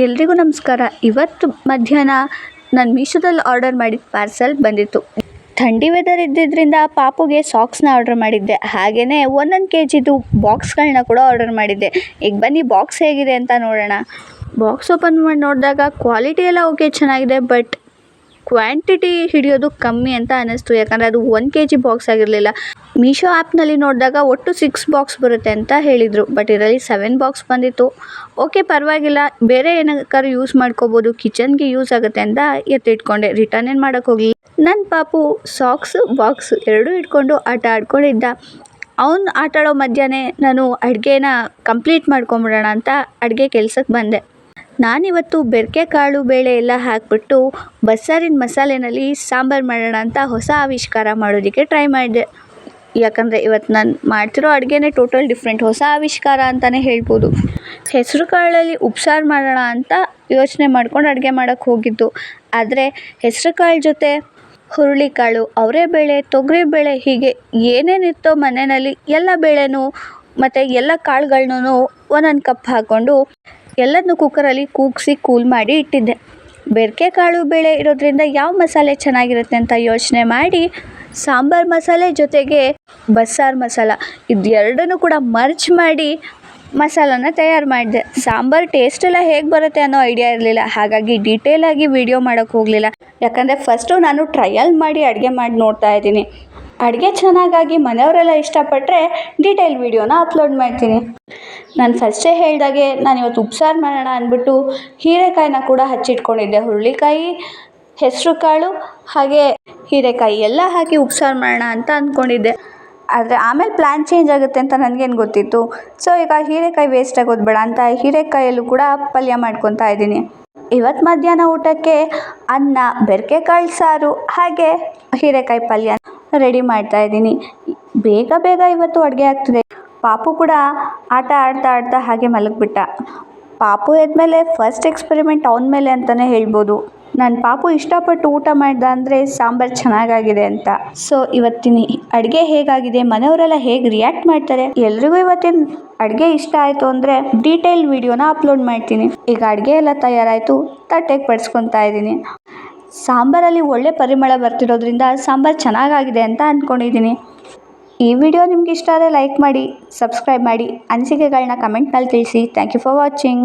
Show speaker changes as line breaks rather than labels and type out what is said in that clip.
ಎಲ್ರಿಗೂ ನಮಸ್ಕಾರ. ಇವತ್ತು ಮಧ್ಯಾಹ್ನ ನಾನು ಮೀಶೋದಲ್ಲಿ ಆರ್ಡರ್ ಮಾಡಿದ ಪಾರ್ಸಲ್ ಬಂದಿತ್ತು. ಥಂಡಿ ವೆದರ್ ಇದ್ದಿದ್ದರಿಂದ ಪಾಪುಗೆ ಸಾಕ್ಸ್ನ ಆರ್ಡರ್ ಮಾಡಿದ್ದೆ. ಹಾಗೆಯೇ ಒಂದೊಂದು ಕೆ ಜಿದು ಬಾಕ್ಸ್ಗಳನ್ನ ಕೂಡ ಆರ್ಡರ್ ಮಾಡಿದ್ದೆ. ಈಗ ಬನ್ನಿ ಬಾಕ್ಸ್ ಹೇಗಿದೆ ಅಂತ ನೋಡೋಣ. ಬಾಕ್ಸ್ ಓಪನ್ ಮಾಡಿ ನೋಡಿದಾಗ ಕ್ವಾಲಿಟಿ ಎಲ್ಲ ಓಕೆ ಚೆನ್ನಾಗಿದೆ ಬಟ್ ಕ್ವಾಂಟಿಟಿ ಹಿಡಿಯೋದು ಕಮ್ಮಿ ಅಂತ ಅನ್ನಿಸ್ತು. ಯಾಕಂದರೆ ಅದು ಒನ್ ಕೆ ಜಿ ಬಾಕ್ಸ್ ಆಗಿರಲಿಲ್ಲ ಮೀಶೋ ಆ್ಯಪ್ನಲ್ಲಿ ನೋಡಿದಾಗ ಒಟ್ಟು ಸಿಕ್ಸ್ ಬಾಕ್ಸ್ ಬರುತ್ತೆ ಅಂತ ಹೇಳಿದರು. ಬಟ್ ಇದರಲ್ಲಿ ಸೆವೆನ್ ಬಾಕ್ಸ್ ಬಂದಿತ್ತು. ಓಕೆ ಪರವಾಗಿಲ್ಲ. ಬೇರೆ ಏನಕ್ಕಾರು ಯೂಸ್ ಮಾಡ್ಕೋಬೋದು. ಕಿಚನ್ಗೆ ಯೂಸ್ ಆಗುತ್ತೆ ಅಂತ ಎತ್ತಿಟ್ಕೊಂಡೆ. ರಿಟರ್ನ್ ಏನು ಮಾಡೋಕ್ಕೆ ಹೋಗಿ ನನ್ನ ಪಾಪು ಸಾಕ್ಸ್ ಬಾಕ್ಸ್ ಎರಡೂ ಇಟ್ಕೊಂಡು ಆಟ ಆಡ್ಕೊಂಡಿದ್ದ. ಅವನು ಆಟಾಡೋ ಮಧ್ಯಾಹ್ನ ನಾನು ಅಡುಗೆನ ಕಂಪ್ಲೀಟ್ ಮಾಡ್ಕೊಂಬಿಡೋಣ ಅಂತ ಅಡುಗೆ ಕೆಲ್ಸಕ್ಕೆ ಬಂದೆ. ನಾನಿವತ್ತು ಬೆರಕೆ ಕಾಳು ಬೇಳೆ ಎಲ್ಲ ಹಾಕಿಬಿಟ್ಟು ಬಸ್ಸಾರಿನ ಮಸಾಲೆನಲ್ಲಿ ಸಾಂಬಾರು ಮಾಡೋಣ ಅಂತ ಹೊಸ ಆವಿಷ್ಕಾರ ಮಾಡೋದಕ್ಕೆ ಟ್ರೈ ಮಾಡಿದೆ. ಯಾಕಂದರೆ ಇವತ್ತು ನಾನು ಮಾಡ್ತಿರೋ ಅಡುಗೆನೇ ಟೋಟಲ್ ಡಿಫ್ರೆಂಟ್, ಹೊಸ ಆವಿಷ್ಕಾರ ಅಂತಲೇ ಹೇಳ್ಬೋದು. ಹೆಸರು ಕಾಳಲ್ಲಿ ಉಪ್ಸಾರು ಮಾಡೋಣ ಅಂತ ಯೋಚನೆ ಮಾಡ್ಕೊಂಡು ಅಡುಗೆ ಮಾಡೋಕ್ಕೆ ಹೋಗಿದ್ದು. ಆದರೆ ಹೆಸರು ಕಾಳು ಜೊತೆ ಹುರುಳಿಕಾಳು ಅವರೆಬೇಳೆ ತೊಗರಿಬೇಳೆ ಹೀಗೆ ಏನೇನಿತ್ತೋ ಮನೆಯಲ್ಲಿ ಎಲ್ಲ ಬೇಳೆನೂ ಮತ್ತು ಎಲ್ಲ ಕಾಳುಗಳ್ನೂ ಒಂದೊಂದು ಕಪ್ ಹಾಕ್ಕೊಂಡು ಎಲ್ಲದನ್ನೂ ಕುಕ್ಕರಲ್ಲಿ ಕೂಗಿಸಿ ಕೂಲ್ ಮಾಡಿ ಇಟ್ಟಿದ್ದೆ. ಬೆರಕೆ ಕಾಳು ಬೇಳೆ ಇರೋದ್ರಿಂದ ಯಾವ ಮಸಾಲೆ ಚೆನ್ನಾಗಿರುತ್ತೆ ಅಂತ ಯೋಚನೆ ಮಾಡಿ ಸಾಂಬಾರು ಮಸಾಲೆ ಜೊತೆಗೆ ಬಸ್ಸಾರು ಮಸಾಲ ಇದೆರಡನ್ನೂ ಕೂಡ ಮರ್ಚ್ ಮಾಡಿ ಮಸಾಲನ ತಯಾರು ಮಾಡಿದೆ. ಸಾಂಬಾರು ಟೇಸ್ಟ್ ಎಲ್ಲ ಹೇಗೆ ಬರುತ್ತೆ ಅನ್ನೋ ಐಡಿಯಾ ಇರಲಿಲ್ಲ. ಹಾಗಾಗಿ ಡೀಟೇಲಾಗಿ ವಿಡಿಯೋ ಮಾಡೋಕ್ಕೆ ಹೋಗಲಿಲ್ಲ. ಯಾಕಂದರೆ ಫಸ್ಟು ನಾನು ಟ್ರಯಲ್ ಮಾಡಿ ಅಡುಗೆ ಮಾಡಿ ನೋಡ್ತಾ ಇದ್ದೀನಿ. ಅಡುಗೆ ಚೆನ್ನಾಗಾಗಿ ಮನೆಯವರೆಲ್ಲ ಇಷ್ಟಪಟ್ಟರೆ ಡೀಟೇಲ್ ವಿಡಿಯೋನ ಅಪ್ಲೋಡ್ ಮಾಡ್ತೀನಿ. ನಾನು ಫಸ್ಟೇ ಹೇಳಿದಾಗೆ ನಾನು ಇವತ್ತು ಉಪ್ಸಾರು ಮಾಡೋಣ ಅಂದ್ಬಿಟ್ಟು ಹೀರೆಕಾಯಿನ ಕೂಡ ಹಚ್ಚಿಟ್ಕೊಂಡಿದ್ದೆ. ಹುರುಳಿಕಾಯಿ ಹೆಸರು ಕಾಳು ಹಾಗೆ ಹೀರೆಕಾಯಿ ಎಲ್ಲ ಹಾಕಿ ಉಪ್ಸಾರು ಮಾಡೋಣ ಅಂತ ಅಂದ್ಕೊಂಡಿದ್ದೆ. ಆದರೆ ಆಮೇಲೆ ಪ್ಲ್ಯಾನ್ ಚೇಂಜ್ ಆಗುತ್ತೆ ಅಂತ ನನಗೇನು ಗೊತ್ತಿತ್ತು. ಸೊ ಈಗ ಹೀರೆಕಾಯಿ ವೇಸ್ಟ್ ಆಗೋದು ಬೇಡ ಅಂತ ಹೀರೆಕಾಯಲ್ಲೂ ಕೂಡ ಪಲ್ಯ ಮಾಡ್ಕೊತಾ ಇದ್ದೀನಿ. ಇವತ್ತು ಮಧ್ಯಾಹ್ನ ಊಟಕ್ಕೆ ಅನ್ನ ಬೆರಕೆ ಕಾಳು ಸಾರು ಹಾಗೆ ಹೀರೆಕಾಯಿ ಪಲ್ಯ ರೆಡಿ ಮಾಡ್ತಾ ಇದ್ದೀನಿ. ಬೇಗ ಬೇಗ ಇವತ್ತು ಅಡುಗೆ ಆಗ್ತಿದೆ. ಪಾಪು ಕೂಡ ಆಟ ಆಡ್ತಾ ಆಡ್ತಾ ಹಾಗೆ ಮಲಗಿಬಿಟ್ಟ. ಪಾಪು ಎದ್ಮೇಲೆ ಫಸ್ಟ್ ಎಕ್ಸ್ಪೆರಿಮೆಂಟ್ ಅವನ ಮೇಲೆ ಅಂತಲೇ ಹೇಳ್ಬೋದು. ನನ್ನ ಪಾಪು ಇಷ್ಟಪಟ್ಟು ಊಟ ಮಾಡ್ದ ಅಂದರೆ ಸಾಂಬಾರು ಚೆನ್ನಾಗಾಗಿದೆ ಅಂತ. ಸೊ ಇವತ್ತಿನ ಅಡುಗೆ ಹೇಗಾಗಿದೆ? ಮನೆಯವರೆಲ್ಲ ಹೇಗೆ ರಿಯಾಕ್ಟ್ ಮಾಡ್ತಾರೆ? ಎಲ್ರಿಗೂ ಇವತ್ತಿನ ಅಡುಗೆ ಇಷ್ಟ ಆಯಿತು ಅಂದರೆ ಡೀಟೇಲ್ ವಿಡಿಯೋನ ಅಪ್ಲೋಡ್ ಮಾಡ್ತೀನಿ. ಈಗ ಅಡುಗೆ ಎಲ್ಲ ತಯಾರಾಯಿತು, ತಟ್ಟೆಗೆ ಬಡಿಸ್ಕೊತಾ ಇದ್ದೀನಿ. ಸಾಂಬಾರಲ್ಲಿ ಒಳ್ಳೆ ಪರಿಮಳ ಬರ್ತಿರೋದ್ರಿಂದ ಸಾಂಬಾರು ಚೆನ್ನಾಗಾಗಿದೆ ಅಂತ ಅಂದ್ಕೊಂಡಿದ್ದೀನಿ ಈ ವಿಡಿಯೋ ನಿಮ್ಗೆ ಇಷ್ಟ ಆದರೆ ಲೈಕ್ ಮಾಡಿ, ಸಬ್ಸ್ಕ್ರೈಬ್ ಮಾಡಿ, ಅನಿಸಿಕೆಗಳನ್ನ ಕಮೆಂಟ್ನಲ್ಲಿ ತಿಳಿಸಿ. Thank you for watching